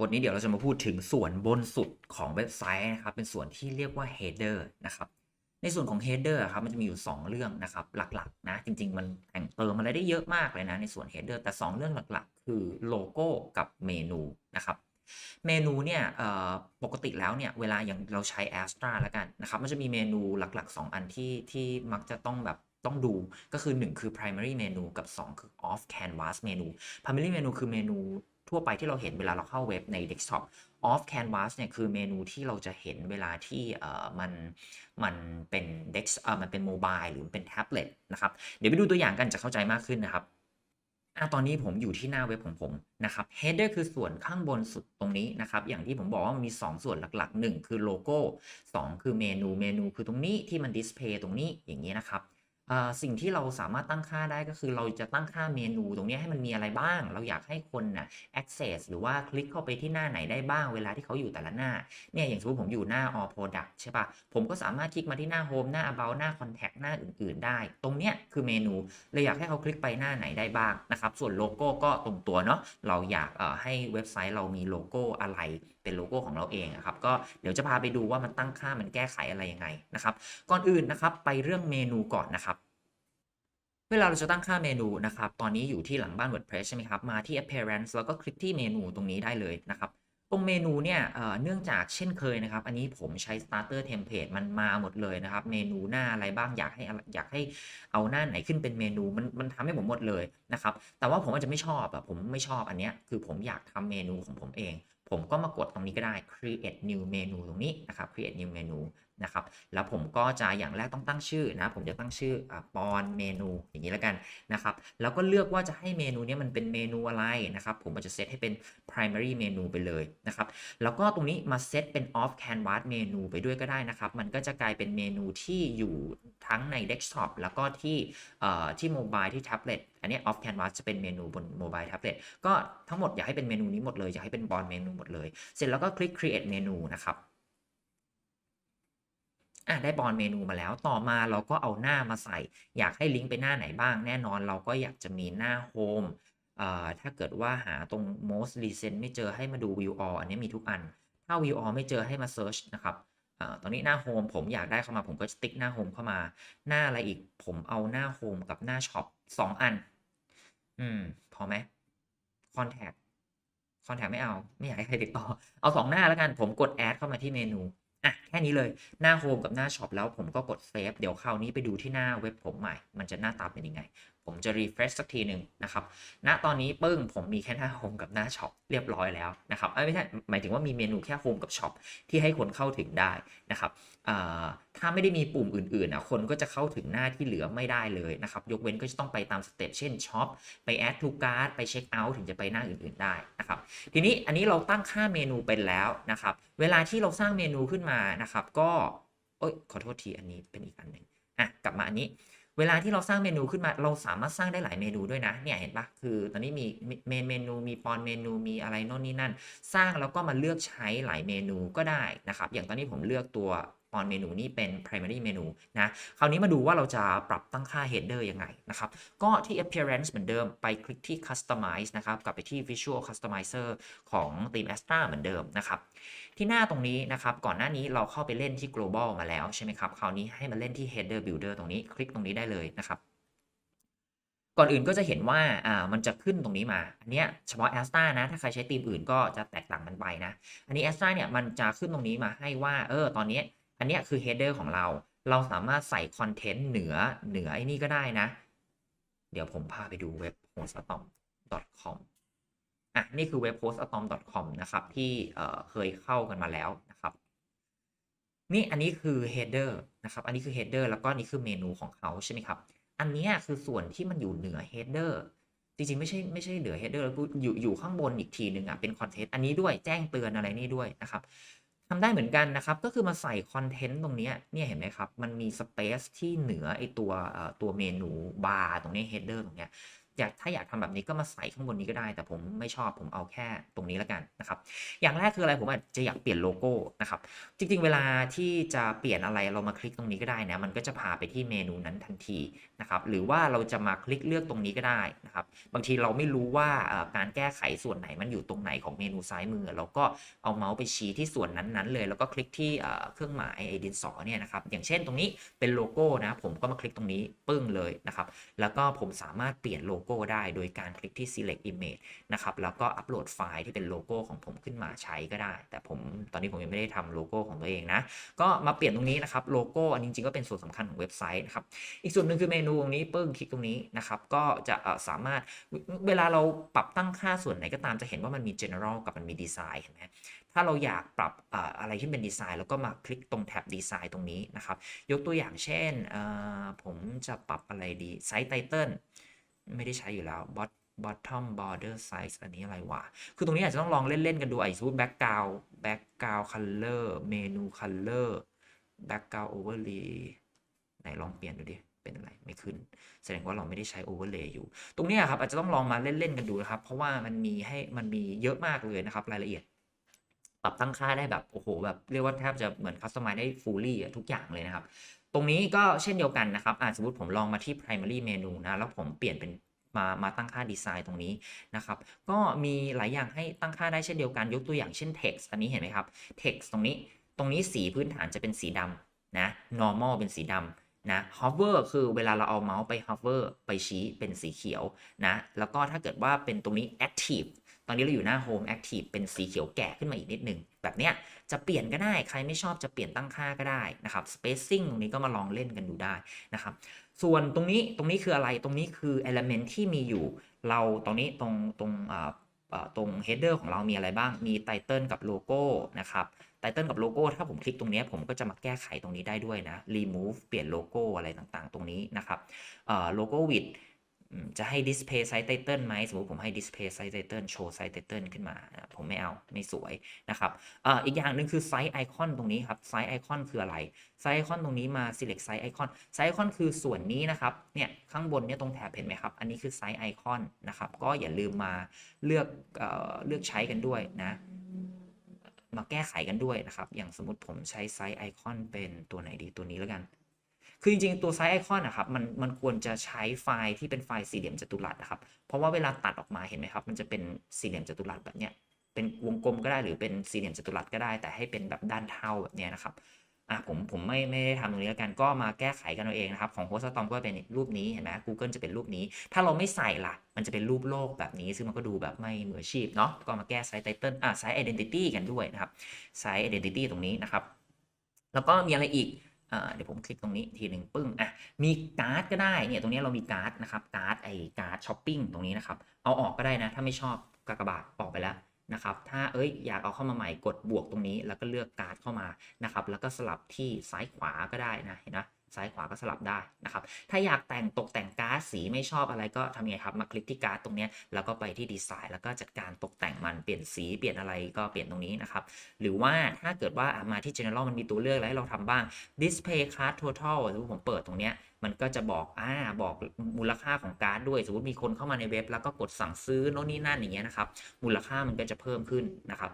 บทนี้เดี๋ยวเราจะมาพูดถึงส่วนบนสุดของเว็บไซต์นะครับ เป็นส่วนที่เรียกว่า header นะครับ ในส่วนของ header ครับมันจะมีอยู่ 2 เรื่องนะครับ หลักๆนะ จริง ๆ มันแต่งเติมอะไรได้เยอะมากเลยนะในส่วน header แต่ 2 เรื่องหลักๆ คือโลโก้กับเมนูนะครับเมนูเนี่ยปกติแล้วเนี่ยเวลาอย่างเราใช้ Astra แล้วกันนะครับมันจะมีเมนูหลักๆ 2 อันที่ที่มักจะต้องแบบต้องดูก็คือ 1 คือ primary menu กับ 2 คือ off canvas menu primary menu คือเมนู ทั่วไปที่เราเห็นเวลาเราเข้าเว็บใน desktop off canvas เนี่ยคือเมนูที่เราจะเห็นเวลาที่เอ่อมันมันเป็น desk เอ่อมันเป็นโมบายหรือเป็นแท็บเล็ตนะครับเดี๋ยวไปดูตัวอย่างกันจะเข้าใจมากขึ้นนะครับอะตอนนี้ผมอยู่ที่หน้าเว็บของผมนะครับ header คือส่วนข้างบนสุดตรงนี้นะครับ อย่างที่ผมบอกว่ามันมี 2 ส่วนหลักๆ 1 คือโลโก้ 2 คือเมนู เมนูคือตรงนี้ที่มันดิสเพย์ตรงนี้อย่างนี้นะครับ สิ่งที่เราสามารถตั้งค่าได้ก็คือเราจะตั้งค่าเมนูตรงนี้ให้มันมีอะไรบ้าง เราอยากให้คนนะ access หรือว่าคลิกเข้าไปที่หน้าไหนได้บ้างเวลาที่เขาอยู่แต่ละหน้า เนี่ยอย่างสมมติผมอยู่หน้า all product ใช่ปะผมก็สามารถคลิกมาที่หน้า home หน้า about หน้า contact หน้าอื่น ๆ ได้ ตรงเนี้ยคือเมนูเลยอยากให้เขาคลิกไปหน้าไหนได้บ้างนะครับ ส่วนโลโก้ก็ตรงตัวเนาะ เราอยากเอ่อให้เว็บไซต์เรามีโลโก้อะไรเป็นโลโก้ของเราเองครับก็เดี๋ยวจะพาไปดูว่ามันตั้งค่ามันแก้ไขอะไรยังไงนะครับ ก่อนอื่นนะครับไปเรื่องเมนูก่อนนะครับเวลาเราจะตั้งค่าเมนูนะครับ ตอนนี้อยู่ที่หลังบ้าน WordPress ใช่ไหมครับ มาที่ appearance แล้วก็คลิกที่เมนูตรงนี้ได้เลยนะครับ ตรงเมนูเนี่ยเนื่องจากเช่นเคยนะครับ อันนี้ผมใช้ starter template มันมาหมดเลยนะครับ เมนูหน้าอะไรบ้างอยากให้อะอยากให้เอาหน้าไหนขึ้นเป็นเมนูมันมันทำให้ผมหมดเลยนะครับ แต่ว่าผมอาจจะไม่ชอบอะผมไม่ชอบอันเนี้ยคือผมอยากทำเมนูของผมเอง ผมก็มากดตรงนี้ก็ได้ create new menu ตรงนี้นะครับ create new menu นะครับ แล้วผมก็จะอย่างแรกต้องตั้งชื่อนะ ผมจะตั้งชื่อปอนเมนูอย่างนี้แล้วกันนะครับ แล้วก็เลือกว่าจะให้เมนูนี้มันเป็นเมนูอะไรนะครับ ผมจะเซตให้เป็น primary menu ไปเลยนะครับ แล้วก็ตรงนี้มาเซตเป็น off canvas เมนูไปด้วยก็ได้นะครับ มันก็จะกลายเป็นเมนูที่อยู่ทั้งใน desktop แล้วก็ที่ที่ mobile ที่ tablet อันนี้ off canvas จะเป็นเมนูบน mobile tablet ก็ทั้งหมดอยากให้เป็นเมนูนี้หมดเลยอยากให้เป็นบอลเมนูหมดเลย เสร็จแล้วก็คลิก create เมนูนะครับ อะได้บอลเมนูมาแล้วต่อมาเราก็เอาหน้ามาใส่ อยากให้ลิงก์ไปหน้าไหนบ้าง แน่นอนเราก็อยากจะมีหน้า Home เอ่อถ้าเกิดว่าหาตรง most recent ไม่เจอให้มาดู view all อันนี้มีทุกอัน ถ้า view all ไม่เจอให้มา search นะครับอ่าตอนนี้หน้า Home ผมอยากได้เข้ามาผมก็สติ๊กหน้า Home เข้ามา หน้าอะไรอีกผมเอาหน้า Home กับหน้า Shop 2อัน อืม พอไหม contact contact ไม่เอา ไม่อยากให้ใครติดต่อ เอา2หน้าแล้วกัน ผมกด add เข้ามาที่เมนู อะแค่นี้เลยหน้าโฮมกับหน้าช็อปแล้วผมก็กดเซฟเดี๋ยวคราวนี้ไปดูที่หน้าเว็บผมใหม่ มันจะหน้าตาเป็นยังไงผมจะ refresh สักทีหนึ่งนะครับ ณ ตอนนี้ปึ้งผมมีแค่หน้า Home กับหน้า Shop เรียบร้อยแล้วนะครับไม่ใช่หมายถึงว่ามีเมนูแค่ Home กับ Shop ที่ให้คนเข้าถึงได้นะครับถ้าไม่ได้มีปุ่มอื่นๆนะคนก็จะเข้าถึงหน้าที่เหลือไม่ได้เลยนะครับ ยกเว้นก็จะต้องไปตามสเต็ปเช่น Shop ไป Add to Cart ไป Check Out ถึงจะไปหน้าอื่นๆได้นะครับ ทีนี้อันนี้เราตั้งค่าเมนูเป็นแล้วนะครับ เวลาที่เราสร้างเมนูขึ้นมานะครับ ก็โอ๊ยขอโทษทีอันนี้เป็นอีกอันหนึ่งอะกลับมาอันนี้ เวลาที่เราสร้างเมนูขึ้นมาเราสามารถสร้างได้หลายเมนูด้วยนะเนี่ยเห็นปะคือตอนนี้มีเมนเมนูมีปอนเมนูมีอะไรโน่นนี่นั่น สร้างแล้วก็มาเลือกใช้หลายเมนูก็ได้นะครับ อย่างตอนนี้ผมเลือกตัว ปอนเมนูนี่เป็น primary menu นะ คราวนี้มาดูว่าเราจะปรับตั้งค่า header ยังไงนะครับ ก็ที่ appearance เหมือนเดิม ไปคลิกที่ customize นะครับ กลับไปที่ visual customizer ของทีม Astra เหมือนเดิมนะครับ ที่หน้าตรงนี้นะครับ ก่อนหน้านี้เราเข้าไปเล่นที่ global มาแล้วใช่ไหมครับ คราวนี้ให้มาเล่นที่ header builder ตรงนี้ คลิกตรงนี้ได้เลยนะครับก่อนอื่นก็จะเห็นว่าอ่ามันจะขึ้นตรงนี้มา อันเนี้ยเฉพาะ asta นะ ถ้าใครใช้ธีมอื่นก็จะแตกต่างกันไปนะ อันนี้ asta เนี่ยมันจะขึ้นตรงนี้มาให้ว่า เออ ตอนนี้ อันนี้คือ header ของเรา เราสามารถใส่คอนเทนต์เหนือเหนือไอ้นี่ก็ได้นะ เดี๋ยวผมพาไปดูเว็บ hostatom.com อะนี่คือเว็บ hostatom.com นะครับ ที่เเคยเข้ากันมาแล้วนะครับ นี่อันนี้คือ header นะครับ อันนี้คือ header แล้วก็นี่คือเมนูของเขาใช่ไหมครับ อันนี้คือส่วนที่มันอยู่เหนือ header จริงๆ ไม่ใช่ไม่ใช่เหนือ header แล้วอยู่อยู่ข้างบนอีกทีหนึ่งอะเป็นคอนเทนต์อันนี้ด้วยแจ้งเตือนอะไรนี่ด้วยนะครับ ทำได้เหมือนกันนะครับ ก็คือมาใส่คอนเทนต์ตรงนี้เนี่ยเห็นไหมครับ มันมีสเปซที่เหนือไอตัวตัวเมนูบาร์ตรงนี้เฮดเดอร์ตรงเนี้ย อยากถ้าอยากทำแบบนี้ก็มาใส่ข้างบนนี้ก็ได้ แต่ผมไม่ชอบผมเอาแค่ตรงนี้แล้วกันนะครับ อย่างแรกคืออะไรผมอาจจะอยากเปลี่ยนโลโก้นะครับ จริง ๆ เวลาที่จะเปลี่ยนอะไรเรามาคลิกตรงนี้ก็ได้นะมันก็จะพาไปที่เมนูนั้นทันทีนะครับหรือว่าเราจะมาคลิกเลือกตรงนี้ก็ได้นะครับ บางทีเราไม่รู้ว่าการแก้ไขส่วนไหนมันอยู่ตรงไหนของเมนูซ้ายมือ เราก็เอาเมาส์ไปชี้ที่ส่วนนั้นๆเลย แล้วก็คลิกที่เอ่อเครื่องหมายไอ้ดินสอเนี่ยนะครับอย่างเช่นตรงนี้เป็นโลโก้นะผมก็มาคลิกตรงนี้ปึ้งเลยนะครับแล้วก็ผมสามารถเปลี่ยนโลโก้ได้โดยการคลิกที่ select image นะครับ แล้วก็อัปโหลดไฟล์ที่เป็นโลโก้ของผมขึ้นมาใช้ก็ได้ แต่ผมตอนนี้ผมยังไม่ได้ทำโลโก้ของตัวเองนะ ก็มาเปลี่ยนตรงนี้นะครับ โลโก้อันจริงๆก็เป็นส่วนสำคัญของเว็บไซต์นะครับ อีกส่วนหนึ่งคือเมนูตรงนี้ปึ้งคลิกตรงนี้นะครับ ก็จะสามารถเวลาเราปรับตั้งค่าส่วนไหนก็ตามจะเห็นว่ามันมี general กับมันมี design เห็นไหมถ้าเราอยากปรับอะไรที่เป็นดีไซน์แล้วก็มาคลิกตรงแท็บดีไซน์ตรงนี้นะครับ ยกตัวอย่างเช่น ผมจะปรับอะไรดีไซต์ไตเติล ไม่ได้ใช้อยู่แล้ว bot bottom border size อันนี้อะไรวะ คือตรงนี้อาจจะต้องลองเล่น ๆ กันดูไอ้สมมติ background background color เมนู color background overlay ไหนลองเปลี่ยนดูดิ เป็นอะไร ไม่ขึ้น แสดงว่าเราไม่ได้ใช้ overlay อยู่ ตรงนี้ครับอาจจะต้องลองมาเล่น ๆ กันดูนะครับ เพราะว่ามันมีให้มันมีเยอะมากเลยนะครับ รายละเอียด ปรับตั้งค่าได้แบบโอ้โหแบบเรียกว่าแทบจะเหมือนคัสตอมไมได้ fully อะทุกอย่างเลยนะครับ ตรงนี้ก็เช่นเดียวกันนะครับอ่าสมมติผมลองมาที่ primary menu นะ แล้วผมเปลี่ยนเป็นมามาตั้งค่าดีไซน์ตรงนี้นะครับ ก็มีหลายอย่างให้ตั้งค่าได้เช่นเดียวกัน ยกตัวอย่างเช่น text อันนี้เห็นไหมครับ text ตรงนี้ ตรงนี้สีพื้นฐานจะเป็นสีดำนะ normal เป็นสีดำนะ hover คือเวลาเราเอาเมาส์ไป hover ไปชี้เป็นสีเขียวนะ แล้วก็ถ้าเกิดว่าเป็นตรงนี้ active อนนี้เราอยู่หน้า home active เป็นสีเขียวแก่ขึ้นมาอีกนิดนึง แบบเนี้ยจะเปลี่ยนก็ได้ ใครไม่ชอบจะเปลี่ยนตั้งค่าก็ได้นะครับ spacing ตรงนี้ก็มาลองเล่นกันดูได้นะครับ ส่วนตรงนี้ตรงนี้คืออะไร ตรงนี้คือ element ที่มีอยู่ เราตรงนี้ตรงตรงอ่อตรง header ของเรามีอะไรบ้าง มี title กับโลโก้นะครับ title กับโลโก้ ถ้าผมคลิกตรงนี้ผมก็จะมาแก้ไขตรงนี้ได้ด้วยนะ remove เปลี่ยนโลโก้อะไรต่างๆ ตรงนี้นะครับโลโก้ width จะให้ display site title ไหมสมมติผมให้ display site title show site title ขึ้นมา ผมไม่เอาไม่สวยนะครับอีกอย่างหนึ่งคือ site icon ตรงนี้ครับ site icon คืออะไร site icon ตรงนี้มา select site icon site icon คือส่วนนี้นะครับเนี่ยข้างบนเนี่ยตรงแถบเห็นไหมครับ อันนี้คือ site icon นะครับก็อย่าลืมมาเลือกเอเลือกใช้กันด้วยนะมาแก้ไขกันด้วยนะครับ อย่างสมมติผมใช้ไซส์ไอคอนเป็นตัวไหนดีตัวนี้แล้วกัน คือจริงๆ ตัวไซส์ไอคอนนะครับมันมันควรจะใช้ไฟล์ที่เป็นไฟล์สี่เหลี่ยมจัตุรัสนะครับ เพราะว่าเวลาตัดออกมาเห็นไหมครับ มันจะเป็นสี่เหลี่ยมจัตุรัสแบบเนี้ยเป็นวงกลมก็ได้หรือเป็นสี่เหลี่ยมจัตุรัสก็ได้ แต่ให้เป็นแบบด้านเท่าแบบเนี้ยนะครับอะผมผมไม่ไม่ได้ทำตรงนี้แล้วกันก็มาแก้ไขกันเอาเองนะครับของโฮสต์ตอมก็เป็นรูปนี้เห็นไหม Google จะเป็นรูปนี้ ถ้าเราไม่ใส่ล่ะ มันจะเป็นรูปโลกแบบนี้ ซึ่งมันก็ดูแบบไม่มืออาชีพเนาะก็มาแก้ไซต์ไตเติลอะไซต์ identity กันด้วยนะครับไซต์ identity ตรงนี้นะครับ แล้วก็มีอะไรอีก เดี๋ยวผมคลิกตรงนี้ทีหนึ่งปึ้งอะมีการ์ดก็ได้เนี่ยตรงนี้เรามีการ์ดนะครับการ์ดไอการ์ดช้อปปิ้งตรงนี้นะครับเอาออกก็ได้นะ ถ้าไม่ชอบกากบาทออกไปแล้วนะครับถ้าเอ้ยอยากเอาเข้ามาใหม่กดบวกตรงนี้ แล้วก็เลือกการ์ดเข้ามานะครับแล้วก็สลับที่ซ้ายขวาก็ได้นะเห็นไหม ซ้ายขวาก็สลับได้นะครับ ถ้าอยากแต่งตกแต่งการ์ดสีไม่ชอบอะไรก็ทำยังไงครับ มาคลิกที่การ์ดตรงนี้ แล้วก็ไปที่ดีไซน์แล้วก็จัดการตกแต่งมันเปลี่ยนสีเปลี่ยนอะไรก็เปลี่ยนตรงนี้นะครับ หรือว่าถ้าเกิดว่ามาที่ general มันมีตัวเลือกอะไรให้เราทำบ้าง display card total สมมติผมเปิดตรงนี้มันก็จะบอกอ่าบอกมูลค่าของการ์ดด้วย สมมติมีคนเข้ามาในเว็บ แล้วก็กดสั่งซื้อโน่นนี่นั่นอย่างเงี้ยนะครับ มูลค่ามันก็จะเพิ่มขึ้นนะครับ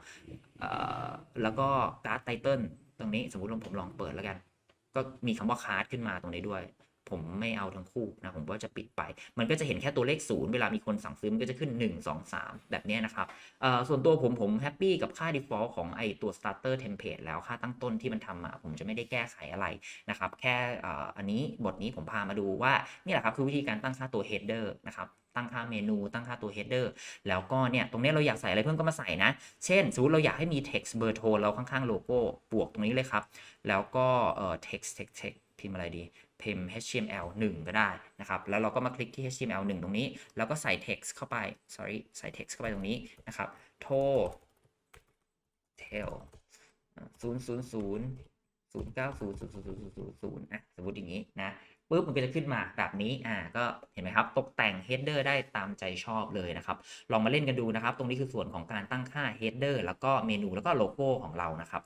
แล้วก็การ์ดไตเติลตรงนี้สมมติผมลองเปิดแล้วกัน ก็มีคำว่าคาร์ดขึ้นมาตรงนี้ด้วย ผมไม่เอาทั้งคู่นะผมก็จะปิดไป มันก็จะเห็นแค่ตัวเลขศูนย์เวลามีคนสั่งซื้อมันก็จะขึ้น 1 2 3 แบบนี้นะครับเอ่อส่วนตัวผมผมแฮปปี้กับค่า default ของไอตัว starter template แล้วค่าตั้งต้นที่มันทำมา ผมจะไม่ได้แก้ไขอะไรนะครับ แค่อันนี้บทนี้ผมพามาดูว่านี่แหละครับคือวิธีการตั้งค่าตัว header นะครับ ตั้งค่าเมนู ตั้งค่าตัว header แล้วก็เนี่ย ตรงนี้เราอยากใส่อะไรเพิ่มก็มาใส่นะ เช่นสมมติเราอยากให้มี text เบอร์โทรเราข้างๆโลโก้บวกตรงนี้เลยครับ แล้วก็เอ่อ text text text พิมพ์อะไรดีพิมพ์ HTML 1 ก็ได้นะครับ แล้วเราก็มาคลิกที่ HTML 1 ตรงนี้ แล้วก็ใส่ text เข้าไป sorry ใส่ text เข้าไปตรงนี้นะครับโทร tel ศูนย์ศูนย์ศูนย์ศูนย์เก้าศูนย์ศูนย์ศูนย์ศูนย์ศูนย์ศูนย์อะสมมติอย่างนี้นะ ปุ๊บมันก็จะขึ้นมาแบบนี้อ่าก็เห็นไหมครับตกแต่ง header ได้ตามใจชอบเลยนะครับลองมาเล่นกันดูนะครับ ตรงนี้คือส่วนของการตั้งค่า header แล้วก็เมนูแล้วก็โลโก้ของเรานะครับ